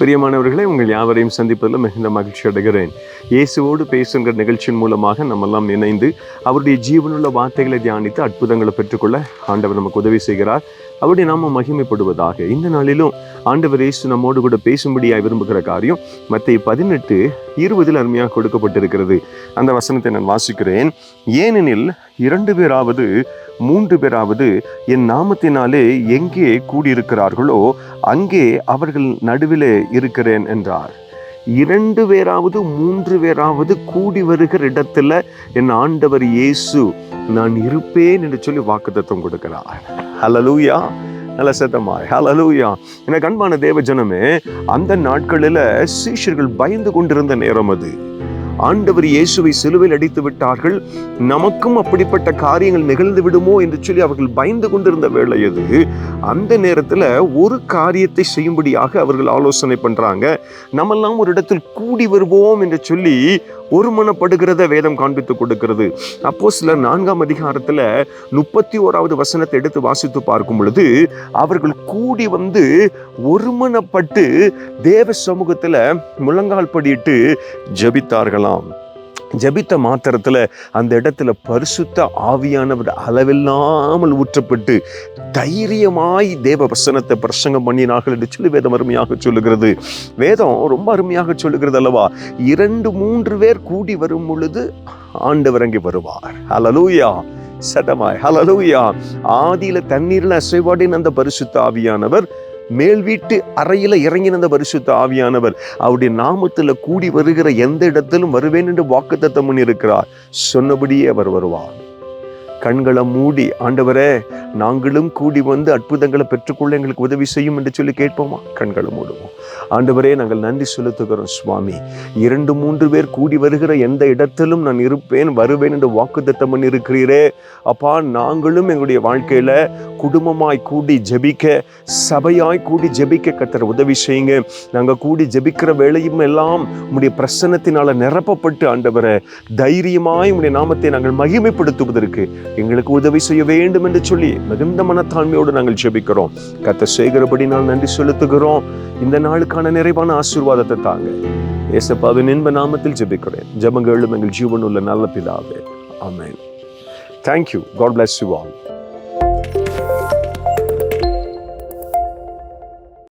பிரியமானவர்களே உங்கள் யாவரையும் சந்திப்பதில் மிகுந்த மகிழ்ச்சி அடைகிறேன். இயேசுவோடு பேசுகிற நிகழ்ச்சியின் மூலமாக நம்மெல்லாம் இணைந்து அவருடைய ஜீவனுள்ள வார்த்தைகளை தியானித்து அற்புதங்களை பெற்றுக்கொள்ள ஆண்டவர் நமக்கு உதவி செய்கிறார். அவருடைய நாம மகிமைப்படுவதாக. இந்த நாளிலும் ஆண்டவர் இயேசு நம்மோடு கூட பேசும்படியாக விரும்புகிற காரியம் மத்திய பதினெட்டு இருபதில் அருமையாக கொடுக்கப்பட்டிருக்கிறது. அந்த வசனத்தை நான் வாசிக்கிறேன். ஏனெனில் இரண்டு பேராவது மூன்று பேராவது என் நாமத்தினாலே எங்கே கூடியிருக்கிறார்களோ அங்கே அவர்கள் நடுவிலே இருக்கிறேன் என்றார். இரண்டு பேராவது மூன்று பேராவது கூடி வருகிற இடத்துல என் ஆண்டவர் இயேசு நான் இருப்பேன் என்று சொல்லி வாக்குத்தத்தம் கொடுக்கிறார். ஹலலூயா நல்ல சத்தமாய். ஹலலூயா எனக்கு அன்பான தேவ ஜனமே அந்த நாட்களில் சீஷர்கள் பயந்து கொண்டிருந்த நேரம் அது. ஆண்டவர் இயேசுவை சிலுவையில் அடித்து விட்டார்கள். நமக்கும் அப்படிப்பட்ட காரியங்கள் நிகழ்ந்து விடுமோ என்று சொல்லி அவர்கள் பயந்து கொண்டிருந்த வேலை அது அந்த நேரத்தில் ஒரு காரியத்தை செய்யும்படியாக அவர்கள் ஆலோசனை பண்ணுறாங்க நம்மெல்லாம் ஒரு இடத்தில் கூடி வருவோம் என்று சொல்லி ஒருமனப்படுகிறத வேதம் காண்பித்து கொடுக்கிறது. அப்போ சில நான்காம் அதிகாரத்தில் முப்பத்தி ஓராவது வசனத்தை எடுத்து வாசித்து பார்க்கும் பொழுது அவர்கள் கூடி வந்து ஒருமனப்பட்டு தேவ சமூகத்தில் முழங்கால் படியிட்டு ஜபித்தார்களாம். ஜெபித்த மாத்திரத்தில் அந்த இடத்துல பரிசுத்த ஆவியானவர் அளவில்லாமல் ஊற்றப்பட்டு தைரியமாய் தேவ பிரசனத்தை பிரசங்கம் பண்ணினார்கள் என்று சொல்லி வேதம் அருமையாக சொல்லுகிறது. வேதம் ரொம்ப அருமையாக சொல்லுகிறது அல்லவா? இரண்டு மூன்று பேர் கூடி வரும் பொழுது ஆண்டவர் அங்கே வருவார். அலலூயா சதமாய் ஹலலூயா ஆதியில தண்ணீரில் அசைவாடின் அந்த பரிசுத்த ஆவியானவர் மேல் வீட்டு அறையில் இறங்கின பரிசுத்த ஆவியானவர் அவருடைய நாமத்தில் கூடி வருகிற எந்த இடத்திலும் வருவேன் என்று வாக்குத்தத்தம் பண்ணியிருக்கிறார். சொன்னபடியே அவர் வருவார். கண்களை மூடி ஆண்டவரே நாங்களும் கூடி வந்து அற்புதங்களை பெற்றுக்கொள்ள எங்களுக்கு உதவி செய்யும் என்று சொல்லி கேட்போமா? கண்களை மூடுவோம். ஆண்டவரே நாங்கள் நன்றி செலுத்துகிறோம் சுவாமி. இரண்டு மூன்று பேர் கூடி வருகிற எந்த இடத்திலும் நான் இருப்பேன் வருவேன் என்று வாக்குத்தத்தம் பண்ணி இருக்கிறீரே அப்பா நாங்களும் எங்களுடைய வாழ்க்கையில் குடும்பமாய் கூடி ஜெபிக்க சபையாய் கூடி ஜெபிக்க கத்தர் உதவி செய்யுங்க. நாங்கள் கூடி ஜெபிக்கிற வேலையும் எல்லாம் உம்முடைய பிரசனத்தினால் நிரப்பப்பட்டு ஆண்டவரை தைரியமாய் உடைய நாமத்தை நாங்கள் மகிமைப்படுத்துவதற்கு எங்களுக்கு உதவி செய்ய வேண்டும் என்று சொல்லி மிகுந்த மனத்தாண்மையோடு நாங்கள் ஜெபிக்கிறோம். கத்த செய்கிறபடி நான் நன்றி செலுத்துகிறோம். இந்த நாளுக்கான நிறைவான ஆசீர்வாதத்தை தாங்க. ஏசப்பாவின் இன்ப நாமத்தில் ஜெபிக்கிறேன். ஜபங்களும் எங்கள் ஜீவனுள்ள நல்ல பிதாவே. ஆமேன். Thank you God bless you all